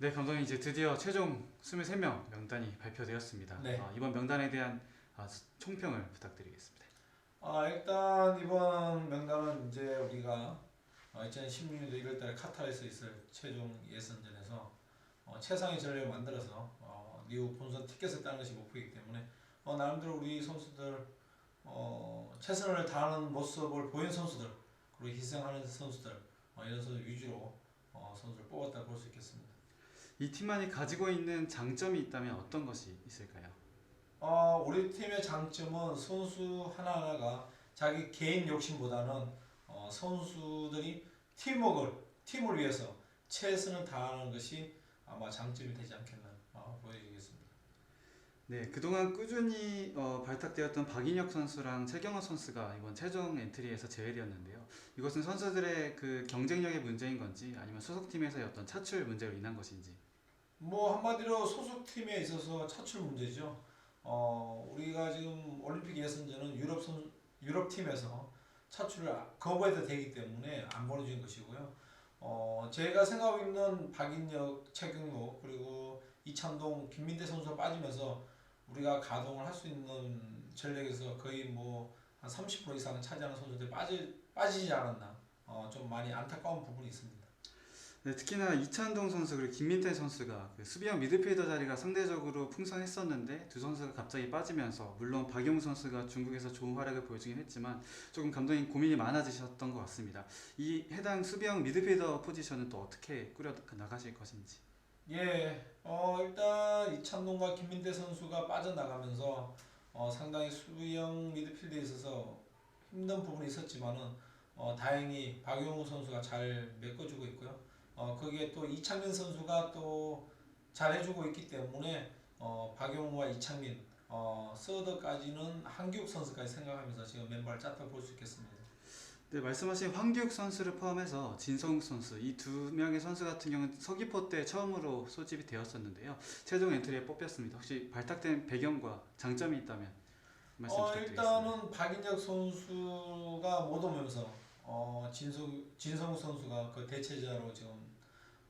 네, 감독님 이제 드디어 최종 23명 명단이 발표되었습니다. 네. 아, 이번 명단에 대한 아, 총평을 부탁드리겠습니다. 아 일단 이번 명단은 이제 우리가 어, 2016년도 1월달에 카타르에서 있을 최종 예선전에서 어, 최상의 전력을 만들어서 어, 리우 본선 티켓을 따는 것이 목표이기 때문에 어, 나름대로 우리 선수들 어, 최선을 다하는 모습을 보인 선수들 그리고 희생하는 선수들 어, 이런 선수 위주로 어, 선수를 뽑았다 볼 수 있겠습니다. 이 팀만이 가지고 있는 장점이 있다면 어떤 것이 있을까요? 어, 우리 팀의 장점은 선수 하나하나가 자기 개인 욕심보다는 어, 선수들이 팀워크를 팀을 위해서 최선을 다하는 것이 아마 장점이 되지 않겠나 어, 보여지겠습니다. 네, 그동안 꾸준히 어, 발탁되었던 박인혁 선수랑 최경호 선수가 이번 최종 엔트리에서 제외되었는데요. 이것은 선수들의 그 경쟁력의 문제인 건지 아니면 소속팀에서의 어떤 차출 문제로 인한 것인지. 뭐 한마디로 소속 팀에 있어서 차출 문제죠. 어, 우리가 지금 올림픽 예선전은 유럽 선 유럽 팀에서 차출을 거부해도 되기 때문에 안 보내준 것이고요. 어, 제가 생각하고 있는 박인혁, 최경로 그리고 이찬동, 김민대 선수가 빠지면서 우리가 가동을 할 수 있는 전력에서 거의 뭐 한 30% 이상은 차지하는 선수들이 빠지, 빠지지 않았나 어, 좀 많이 안타까운 부분이 있습니다. 네, 특히나 이찬동 선수 그리고 김민태 선수가 그 수비형 미드필더 자리가 상대적으로 풍성했었는데 두 선수가 갑자기 빠지면서 물론 박용 선수가 중국에서 좋은 활약을 보여주긴 했지만 조금 감독님 고민이 많아지셨던 것 같습니다. 이 해당 수비형 미드필더 포지션은 또 어떻게 꾸려 나가실 것인지. 예, 어, 일단 이찬동과 김민대 선수가 빠져나가면서 어, 상당히 수비형 미드필드에 있어서 힘든 부분이 있었지만은 어, 다행히 박용우 선수가 잘 메꿔주고 있고요. 어, 거기에 또 이창민 선수가 또 잘해주고 있기 때문에 어, 박용우와 이창민, 어, 서드까지는 한규욱 선수까지 생각하면서 지금 멤버를 짰다 볼수 있겠습니다. 네, 말씀하신 황규욱 선수를 포함해서 진성욱 선수 이 두 명의 선수 같은 경우는 서귀포 때 처음으로 소집이 되었었는데요. 최종 엔트리에 뽑혔습니다. 혹시 발탁된 배경과 장점이 있다면 말씀 어, 부탁드리겠습니다. 일단은 박인혁 선수가 못 오면서 어, 진성 진성우 선수가 그 대체자로 지금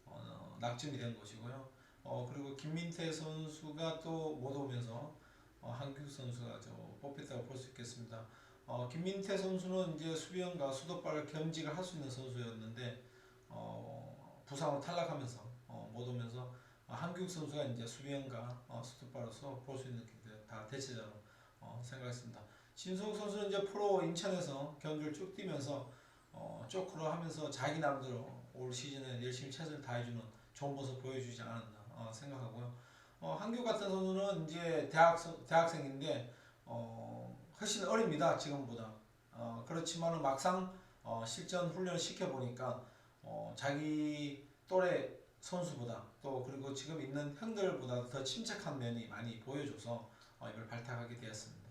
어, 낙점이 된 것이고요. 어, 그리고 김민태 선수가 또 못 오면서 어, 한규 선수가 저 뽑혔다고 볼 수 있겠습니다. 어, 김민태 선수는 이제 수비형과 수도발 겸직을 할 수 있는 선수였는데 어, 부상으로 탈락하면서 어, 못 오면서 어, 한규 선수가 이제 수비형과 어, 수도발로서 볼 수 있는 그다 대체자로 어, 생각했습니다. 진성 선수는 이제 프로 인천에서 경기를 쭉 뛰면서 어, 쪼크로 하면서 자기 남대로 올 시즌에 열심히 최선을 다해주는 좋은 모습 보여주지 않았나 어, 생각하고요. 어, 한규 같은 선수는 이제 대학 대학생인데 어, 훨씬 어립니다 지금보다. 어, 그렇지만은 막상 어, 실전 훈련을 시켜 보니까 어, 자기 또래 선수보다 또 그리고 지금 있는 형들보다 더 침착한 면이 많이 보여줘서 어, 이걸 발탁하게 되었습니다.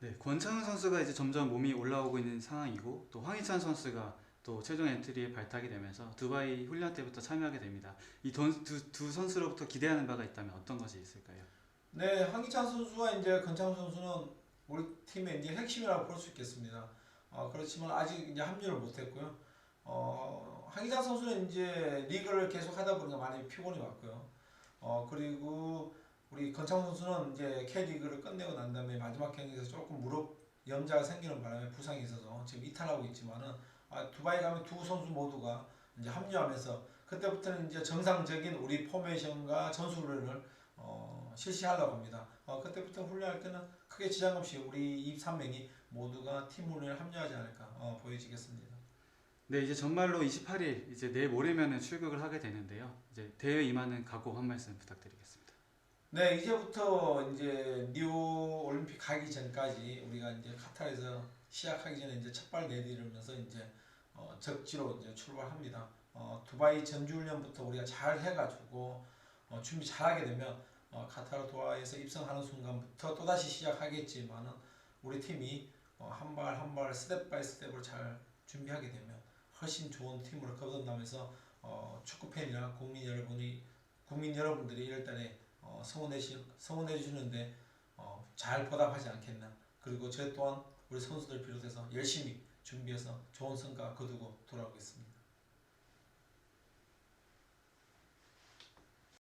네, 권창훈 선수가 이제 점점 몸이 올라오고 있는 상황이고 또 황희찬 선수가 또 최종 엔트리에 발탁이 되면서 두바이 훈련 때부터 참여하게 됩니다. 이 두 두 선수로부터 기대하는 바가 있다면 어떤 것이 있을까요? 네, 황희찬 선수와 이제 권창훈 선수는 우리 팀의 이제 핵심이라고 볼 수 있겠습니다. 어, 그렇지만 아직 이제 합류를 못했고요. 어, 황희찬 선수는 이제 리그를 계속 하다 보니까 많이 피곤이 왔고요. 어, 그리고 우리 권창훈 선수는 이제 K리그를 끝내고 난 다음에 마지막 경기에서 조금 무릎 염자가 생기는 바람에 부상이 있어서 지금 이탈하고 있지만은 아, 두바이 가면 두 선수 모두가 이제 합류하면서 그때부터는 이제 정상적인 우리 포메이션과 전술을 어, 실시하려고 합니다. 어, 그때부터 훈련할 때는 크게 지장 없이 우리 23명이 모두가 팀 훈련에 합류하지 않을까 어, 보여지겠습니다. 네, 이제 전말로 28일 이제 내일 모레면은 출국을 하게 되는데요. 이제 대회 임하는 각오 한 말씀 부탁드리겠습니다. 네, 이제부터 이제 리오 올림픽 가기 전까지 우리가 이제 카타르에서 시작하기 전에 이제 첫발 내디르면서 이제 어, 적지로 이제 출발합니다. 어, 두바이 전주훈련부터 우리가 잘 해가지고 어, 준비 잘하게 되면 어, 카타르 도하에서 입성하는 순간부터 또 다시 시작하겠지만은 우리 팀이 어, 한발 한 발 스텝 바이 스텝으로 잘 준비하게 되면 훨씬 좋은 팀으로 거듭나면서 어, 축구 팬이나 국민 여러분이 국민 여러분들이 1월달에 어, 주 성원해 주시는데 어, 잘 보답하지 않겠나. 그리고 저 또한 우리 선수들 비롯해서 열심히 준비해서 좋은 성과 거두고 돌아오겠습니다.